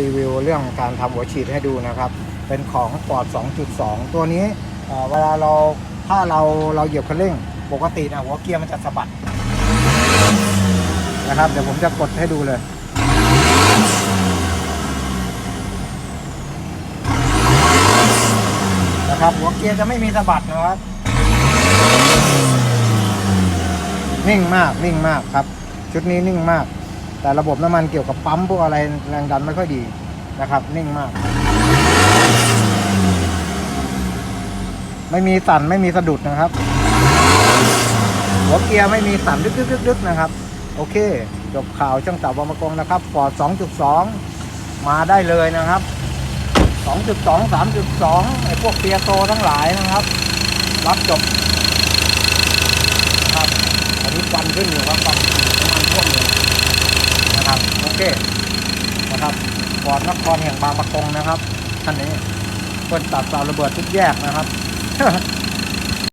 รีวิวเรื่องการทำหัวฉีดให้ดูนะครับ เป็นของปอด 2.2 ตัวนี้เอ่อเวลาเราถ้าเราเราเหยียบคันเร่ง ปกตินะหัวเกียร์มันจะสะบัดนะครับ เดี๋ยวผมจะกดให้ดูเลย นะครับหัวเกียร์จะไม่มีสะบัดนะครับ นิ่งมากนิ่งมากครับ ชุดนี้นิ่งมาก แต่ระบบน้ำมันเกี่ยวกับปั๊มพวกอะไรแรงดันไม่ค่อยดีนะครับนิ่งมาก ไม่มีสั่นไม่มีสะดุดนะครับ หัวเกียร์ไม่มีสั่นดึกดึกดึกดึกนะครับ โอเค จบข่าวช่างจับบอมกงนะครับฟอร์ด2.2 มาได้เลยนะครับ 2.2 3.2ไอ้พวกเปียโตทั้งหลายนะครับ รับจบครับอันนี้ควันขึ้นอยู่ครับควันน้ำมันท่วมอยู่นะครับ โอ เคนะครับปอดนครแห่งบางประกงนะครับท่านนี้เปิดตัดสาวระเบิดทุกแยกนะครับ